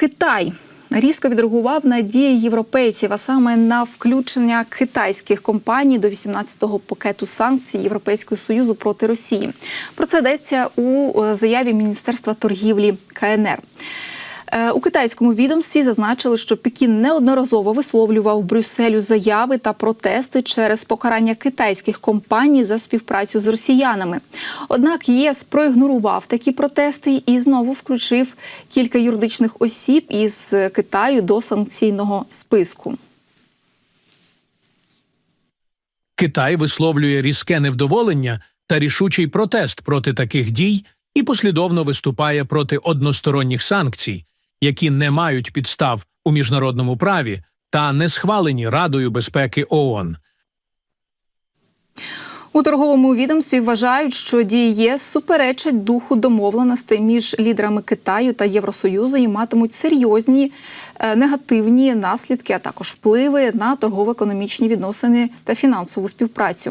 Китай різко відреагував на дії європейців, а саме на включення китайських компаній до 18-го пакету санкцій Європейського союзу проти Росії. Про це йдеться у е, заяві Міністерства торгівлі КНР. Е, У китайському відомстві зазначили, що Пекін неодноразово висловлював Брюсселю заяви та протести через покарання китайських компаній за співпрацю з росіянами. Однак ЄС проігнорував такі протести і знову включив кілька юридичних осіб із Китаю до санкційного списку. Китай висловлює різке невдоволення та рішучий протест проти таких дій і послідовно виступає проти односторонніх санкцій, які не мають підстав у міжнародному праві та не схвалені Радою безпеки ООН. У торговому відомстві вважають, що дії ЄС суперечать духу домовленостей між лідерами Китаю та Євросоюзу і матимуть серйозні е, негативні наслідки, а також впливи на торгово-економічні відносини та фінансову співпрацю.